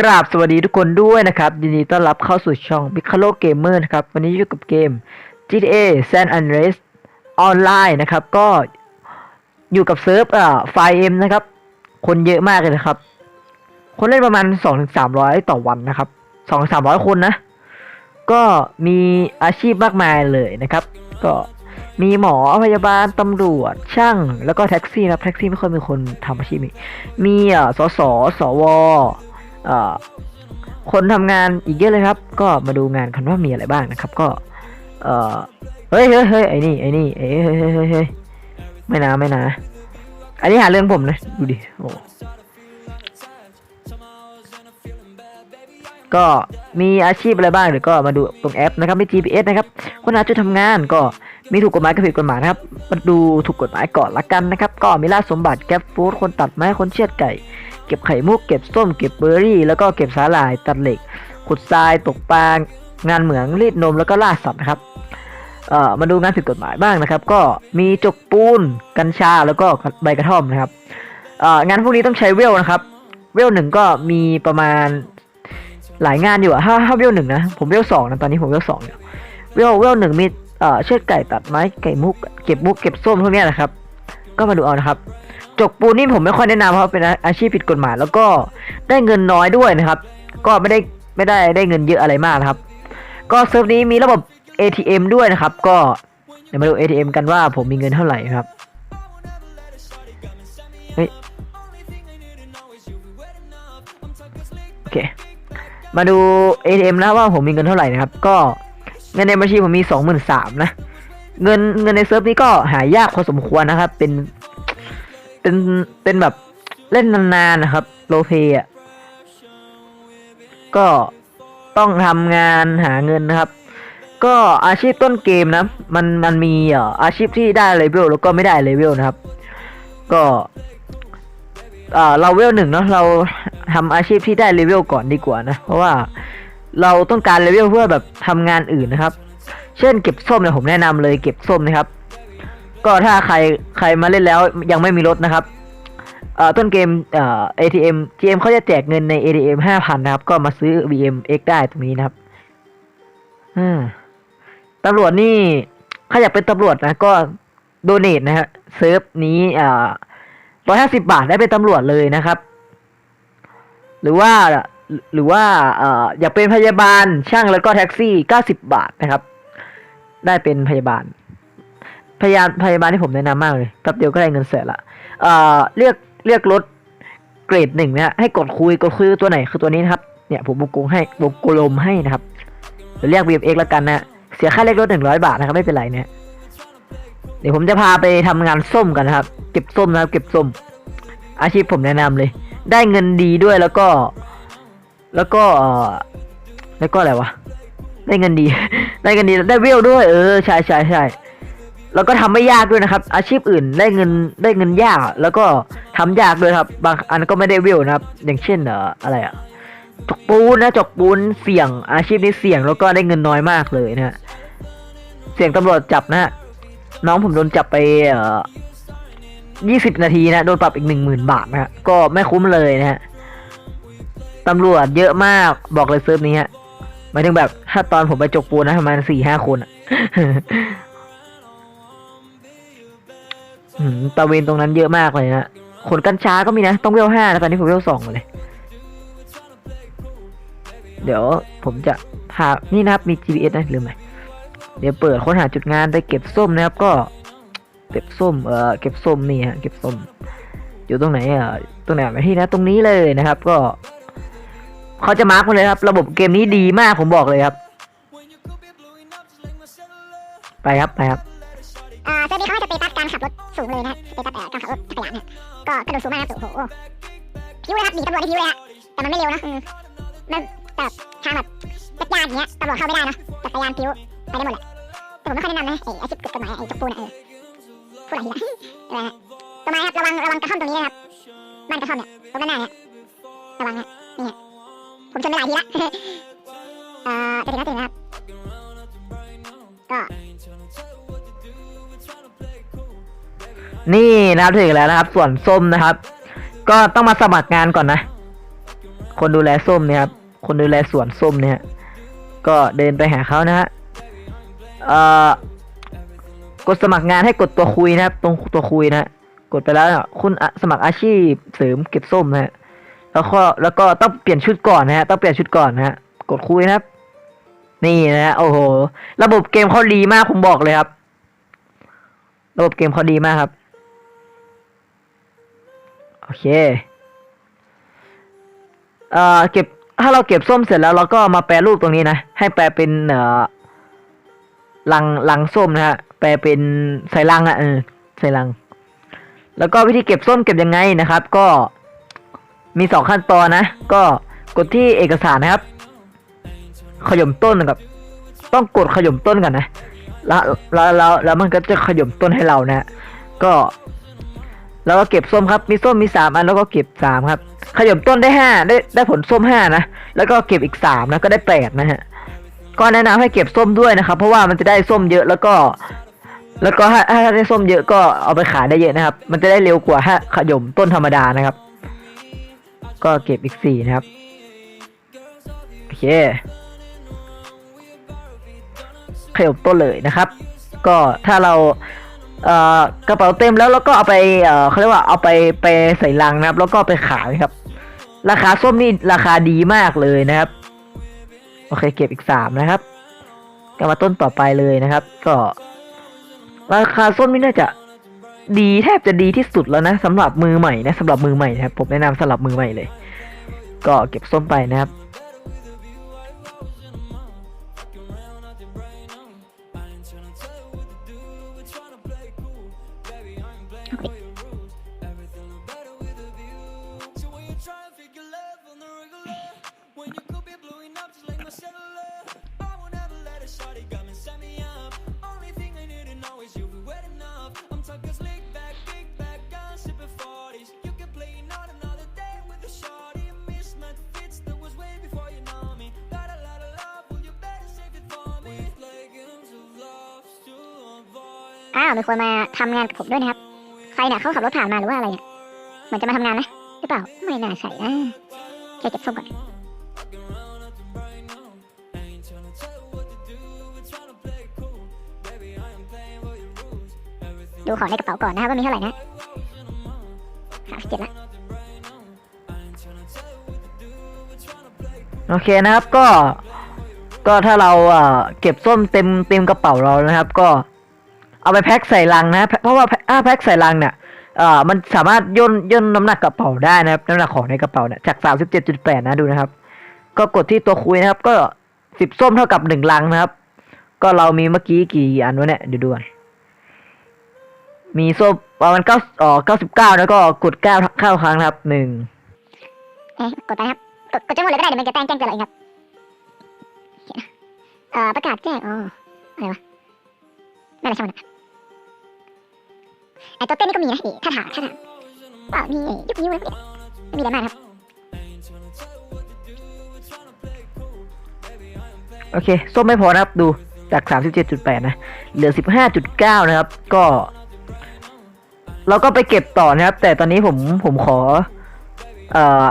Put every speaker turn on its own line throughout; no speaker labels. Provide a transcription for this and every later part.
กราบสวัสดีทุกคนด้วยนะครับยินดีต้อนรับเข้าสู่ช่อง b i c a l o Gamer นะครับ วันนี้อยู่กับเกม GTA San Andreas ออนไลน์นะครับ ก็อยู่กับเซิร์ฟเอ่อ 5M นะครับ คนเยอะมากเลยนะครับ คนเล่นประมาณ 2-300 ต่อวันนะครับ 2-300 คนนะ ก็มีอาชีพมากมายเลยนะครับ ก็มีหมอพยาบาลตำรวจช่าง แล้วก็แท็กซี่นะครับ แท็กซี่ไม่ค่อยมีคนทำอาชีพนี้มีอ่อสสสวเอ่อ คนทำงานอีกเยอะเลยครับ ก็มาดูงานกันว่ามีอะไรบ้างนะครับ ก็ เออเฮ้ยเฮ้ยเฮ้ยไอ้นี่ไอ้นี่เฮ้ยเฮ้ยเฮ้ยเฮ้ยไม่นะไม่นะอันนี้หาเรื่องผมนะ ดูดิโอ้ก็มีอาชีพอะไรบ้างเดี๋ยวก็มาดูตรงแอปนะครับมี GPS นะครับคนหาจุดทำงานก็มีถูกกฎหมายกับผิดกฎหมายนะครับมาดูถูกกฎหมายก่อนละกันนะครับ ก็มีล่าสมบัติแก๊ปฟู้ดคนตัดไม้คนเชือดไก่ เก็บไข่มุก เก็บส้ม เก็บเบอร์รี่ แล้วก็เก็บสาหร่าย ตัดเหล็ก ขุดทราย ตกปลา งานเหมือง รีดนม แล้วก็ล่าสัตว์นะครับเอ่อมาดูงานผิดกฎหมายบ้างนะครับ ก็มีจกปูน กัญชา แล้วก็ใบกระท่อมนะครับเอ่องานพวกนี้ต้องใช้เวลนะครับ เวลหนึ่งก็มีประมาณหลายงานอยู่อะถ้าถ้าเวลหนึ่งนะ ผมเวลสองนะ ตอนนี้ผมเวลสองอยู่เวลเวลหนึ่งมีเอ่อเชือดไก่ตัดไม้ไก่มุก เก็บมุก เก็บส้มพวกนี้นะครับ ก็มาดูเอานะครับ จกปูนนี่ผมไม่ค่อยแนะนำเพราะเป็นอาชีพผิดกฎหมาย แล้วก็ได้เงินน้อยด้วยนะครับ ก็ไม่ได้ไม่ได้ได้เงินเยอะอะไรมากครับ ก็เซิร์ฟนี้มีระบบ ATM ด้วยนะครับ ก็เดี๋ยวมาดู ATM กันว่าผมมีเงินเท่าไหร่ครับเฮ้ยโอเค มาดู ATM นะว่าผมมีเงินเท่าไหร่นะครับ ก็เงินในบัญชีผมมีสองหมื่นสามนะเงินเงินในเซิร์ฟนี้ก็หายากพอสมควรนะครับ เป็น เป็นเป็นแบบเล่นนานๆนะครับ โลเปอะก็ต้องทำงานหาเงินนะครับ ก็อาชีพต้นเกมนะ มันมันมีอ่ออาชีพที่ได้เลเวลแล้วก็ไม่ได้เลเวลนะครับ ก็เอ่อเราเวลหนึ่งเนาะเราทำอาชีพที่ได้เลเวลก่อนดีกว่านะ เพราะว่าเราต้องการเลเวลเพื่อแบบทำงานอื่นนะครับ เช่นเก็บส้มเนี่ยผมแนะนำเลยเก็บส้มนะครับ ก็ถ้าใครใครมาเล่นแล้วยังไม่มีรถนะครับเอ่อต้นเกมเอ่อ ATM GM เขาจะแจกเงินใน ATM ห้าพันนะครับ ก็มาซื้อ VMX ได้ตรงนี้นะครับตำรวจนี่ถ้าอยากเป็นตำรวจนะ ก็โดเน a นะฮะเซิร์ฟนี้เอ่อร้อยห้าสิบาทได้เป็นตำรวจเลยนะครับ หรือว่าหรือว่าเอ่ออยากเป็นพยาบาลช่างแล้วก็แท็กซี่เก้าสิบบาทนะครับ ได้เป็นพยาบาล พยาพยาบาลที่ผมแนะนำมากเลยแป๊บเดียวก็ได้เงินแสนละเอ่อเรียกเรียกรถเกรดหนึ่งนะฮะให้กดคุยกดคุยตัวไหนคือตัวนี้นะครับเนี่ยผมวงกลมให้วงกลมให้นะครับเดี๋ยวเรียก BMX แล้วกันนะเสียค่าเรียกรถหนึ่งร้อยบาทนะครับไม่เป็นไรนะเดี๋ยวผมจะพาไปทำงานส้มกันนะครับ เก็บส้มนะครับ เก็บส้ม อาชีพผมแนะนำเลย ได้เงินดีด้วยแล้วก็ แล้วก็แล้วก็อะไรวะได้เงินดี ได้เงินดีได้เวลด้วย เออใช่ใช่ใช่ แล้วก็ทำไม่ยากด้วยนะครับ อาชีพอื่นได้เงินได้เงินยาก แล้วก็ทำยากด้วยครับ บางอันก็ไม่ได้เวนะครับ อย่างเช่นเอ่ออะไรอะจกปูนนะจกปูนเสี่ยง อาชีพนี้เสี่ยงแล้วก็ได้เงินน้อยมากเลยนะฮะเสี่ยงตำรวจจับนะฮะน้องผมโดนจับไปเอ่อยี่สิบนาทีนะโดนปรับอีกหนึ่งหมื่นบาทนะฮะก็ไม่คุ้มเลยนะฮะตำรวจเยอะมากบอกเลยเซิร์ฟนี้ฮะหมายถึงแบบถ้าตอนผมไปจกปูนนะประมาณสี่ห้าคน อะอืมตะเวนตรงนั้นเยอะมากเลยนะขนกัญชาก็มีนะ ต้องเวลห้าแล้วตอนนี้ผมเวลสองเลย เดี๋ยวผมจะพานี่นะครับมี GPS นะลืมไหมเดี๋ยวเปิดค้นหาจุดงานไปเก็บส้มนะครับ ก็เก็บส้ม เอ่อเก็บส้มนี่ฮะเก็บส้ม อยู่ตรงไหนอะตรงไหนไม่ที่นะ ตรงนี้เลยนะครับ ก็เขาจะมาร์กมาเลยครับ ระบบเกมนี้ดีมากผมบอกเลยครับ ไปครับไปครับา
เซิร์ฟนี้เขาให้สเตตัสการขับรถสูงเลยนะสเตตัสการขับรถจักรยานเนี่ยก็กระโดดสูงมากนะโอ้โหพิ้วเลยครับหนีตำรวจได้พิ้วเลยฮะแต่มันไม่เร็วนะมันแต่ทางแบบยากๆอย่างเงี้ยตำรวจเข้าไม่ได้นะจักรยานพิ้วไปได้หมดแหละแต่ผมไม่ค่อยแนะนำนะไอ้อาชีพผิดกฎหมายไอ้จกปูนอะเออพูดอะไรทีละเออฮะต้นไม้ครับระวังระวังกระท่อมตรงนี้นะครับบ้านกระท่อมเนี่ยตรงด้านหน้าเนี่ยระวังฮะนี่ฮะผมชนไปหลายทีละเอ่อจะถึงแล้วถึงแล้วครับก็
นี่นะครับถึงแล้วนะครับ ส่วนส้มนะครับ ก็ต้องมาสมัครงานก่อนนะ คนดูแลส้มเนี่ยครับคนดูแลสวนส้มเนี่ย ก็เดินไปหาเขานะฮะเอ่อกดสมัครงานให้กดตัวคุยนะครับ ตรงตัวคุยนะฮะกดไปแล้วคุณสมัครอาชีพเสริมเก็บส้มนะฮะแล้วก็แล้วก็ต้องเปลี่ยนชุดก่อนนะฮะต้องเปลี่ยนชุดก่อนนะฮะกดคุยนะครับ นี่นะฮะโอ้โห ระบบเกมเขาดีมากผมบอกเลยครับ ระบบเกมเขาดีมากครับ โอเค เอ่อ เก็บ ถ้าเราเก็บส้มเสร็จแล้วเราก็มาแปรรูปตรงนี้นะ ให้แปลเป็นเอ่อลังลังส้มนะฮะ แปลเป็นใส่ลังอะเออใส่ลัง แล้วก็วิธีเก็บส้มเก็บยังไงนะครับ ก็มีสองขั้นตอนนะ ก็กดที่เอกสารนะครับ ขย่มต้นนะครับ ต้องกดขย่มต้นก่อนนะ แล้วแล้วแล้วแล้วมันก็จะขย่มต้นให้เรานะ ก็ แล้วก็เก็บส้มครับ มีส้มมีสามอันแล้วก็เก็บสามครับ ขย่มต้นได้ห้าได้ได้ผลส้มห้านะ แล้วก็เก็บอีกสามนะก็ได้แปดนะฮะ ก็แนะนำให้เก็บส้มด้วยนะครับ เพราะว่ามันจะได้ส้มเยอะแล้วก็ แล้วก็ถ้าถ้าได้ส้มเยอะก็เอาไปขายได้เยอะนะครับ มันจะได้เร็วกว่าถ้าขย่มต้นธรรมดานะครับ ก็เก็บอีกสี่นะครับ โอเค ขย่มต้นเลยนะครับ ก็ถ้าเรา เอ่อกระเป๋าเต็มแล้วแล้วก็เอาไปเอ่อเขาเรียกว่าเอาไปไปใส่ลังนะครับ แล้วก็ไปขายครับ ราคาส้มนี่ราคาดีมากเลยนะครับ โอเค เก็บอีกสามนะครับก็มาต้นต่อไปเลยนะครับ ก็ ราคาส้มนี่น่าจะดีแทบจะดีที่สุดแล้วนะสำหรับมือใหม่นะสำหรับมือใหม่นะครับผมแนะนำสำหรับมือใหม่เลย ก็เก็บส้มไปนะครับา
วมีคนมาทำงานกับผมด้วยนะครับ ใครเนี่ยเขาขับรถผ่านมาหรือว่าอะไรเนี่ยเหมือนจะมาทำงานนะหรือเปล่าไม่น่าใช่นะแค่เก็บส้มก่อนดูของในกระเป๋าก่อนนะครับว่ามีเท่าไหร่นะสามสิบเจ็ดละ
โอเคนะครับก็ ก็ถ้าเราอ่อเก็บส้มเต็มเต็มกระเป๋าเรานะครับ ก็ เอาไปแพ็คใส่ลังนะ เพราะว่าถ้าแพ็คใส่ลังเนี่ยเอ่อมันสามารถย่นย่นน้ำหนักกระเป๋าได้นะครับน้ำหนักของในกระเป๋าเนี่ยจากสามสิบเจ็ดจุดแปดนะดูนะครับ ก็กดที่ตัวคุยนะครับ ก็สิบส้มเท่ากับหนึ่งลังนะครับ ก็เรามีเมื่อกี้กี่อันวะเนี่ยเดี๋ยวดูก่อนมีส้มประมาณเก้าอ๋อเก้าสิบเก้าแล้วก็กดเก้าเข้าครั้งนะครับหนึ่ง
เอ๊ะกดไปครับ กดกดจนหมดเลยก็ได้เดี๋ยวมันจะแจ้งแจ้งเตือนเราเองครับเอ่อประกาศแจ้งอ๋ออะไรวะนั่นแหละช่างมันอะ ไอตัวเต้นนี่ก็มีนะนี่ถ้าถามถ้าถามเปล่ามียุคนิ้วนะไม่มีอะไรมากครับ
โอเค ส้มไม่พอนะครับ ดูจาก 37.8 นะ เหลือ 15.9 นะครับ ก็ เราก็ไปเก็บต่อนะครับ แต่ตอนนี้ผมผมขอ เอ่อ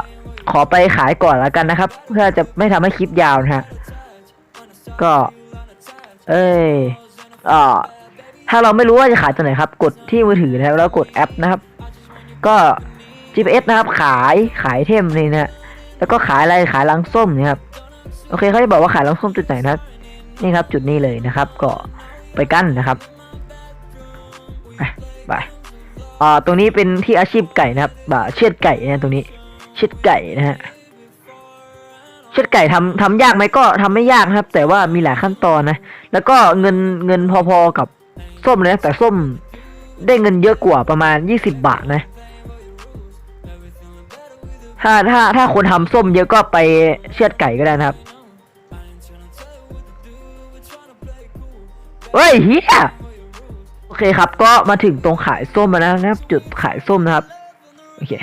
ขอไปขายก่อนแล้วกันนะครับ เพื่อจะไม่ทำให้คลิปยาวนะฮะ ก็ เอ้ยเอ่อ ถ้าเราไม่รู้ว่าจะขายตัวไหนครับ กดที่มือถือนะครับแล้วกดแอปนะครับ ก็ GPS นะครับขายขายเทมนี่นะแล้วก็ขายอะไรขายลังส้มนี่ยครับ โอเคเขาจะบอกว่าขายลังส้มจุดไหนนะครับ นี่ครับจุดนี้เลยนะครับ ก็ไปกั้นนะครับไปไปอ่าตรงนี้เป็นที่อาชีพไก่นะครับบ่าเชือดไก่นะตรงนี้ เชือดไก่นะฮะเชือดไก่ทำทำยากไหมก็ทำไม่ยากนะครับ แต่ว่ามีหลายขั้นตอนนะ แล้วก็เงินเงินพอๆกับ ส้มเลยนะแต่ส้มได้เงินเยอะกว่าประมาณยี่สิบบาทนะถ้าถ้าถ้าคนทำส้มเยอะก็ไปเชือดไก่ก็ได้นะครับเฮ้ยเฮียโอเคครับ ก็มาถึงตรงขายส้มแล้วนะครับ จุดขายส้มนะครับโอเค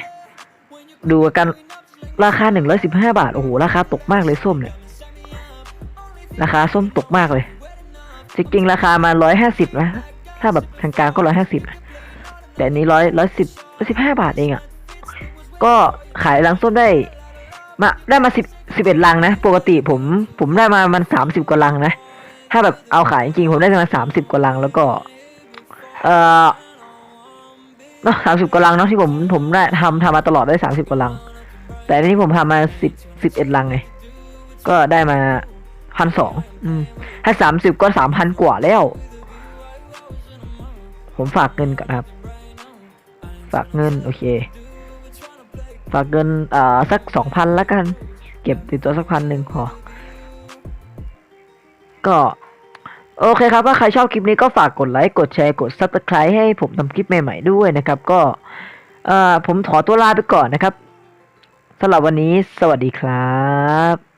ดูกันราคาหนึ่งร้อยสิบห้าบาท โอ้โห ราคาตกมากเลยส้มเนี่ย ราคาส้มตกมากเลย จริงๆราคามาร้อยห้าสิบนะ ถ้าแบบกลางๆก็ร้อยห้าสิบนะแต่นี้ร้อยร้อยสิบร้อยสิบห้าบาทเองอะ่ะ ก็ขายลังส้มได้ มาได้มาสิบสิบเอ็ดลังนะ ปกติผม ผมได้มามันสามสิบกว่าลังนะ ถ้าแบบเอาขายจริงๆผมได้มาสามสิบกว่าลังแล้วก็ เอ่อสามสิบกว่าลังเนาะที่ผมผมได้ทำทำมาตลอดได้สามสิบกว่าลัง แต่นนี้ผมทำมาสิบสิบเอ็ดลังไงก็ได้มา พันสองอืม ถ้าสามสิบก็สามพันกว่าแล้ว ผมฝากเงินก่อนครับ ฝากเงิน โอเค ฝากเงินอ่าสักสองพันละกัน เก็บติดตัวสักพันหนึ่งพอ ก็โอเคครับถ้าใครชอบคลิปนี้ก็ฝากกดไลค์ กดแชร์ กด subscribe ให้ผมทำคลิปใหม่ๆด้วยนะครับ ก็เอ่อผมขอตัวลาไปก่อนนะครับสำหรับวันนี้สวัสดีครับ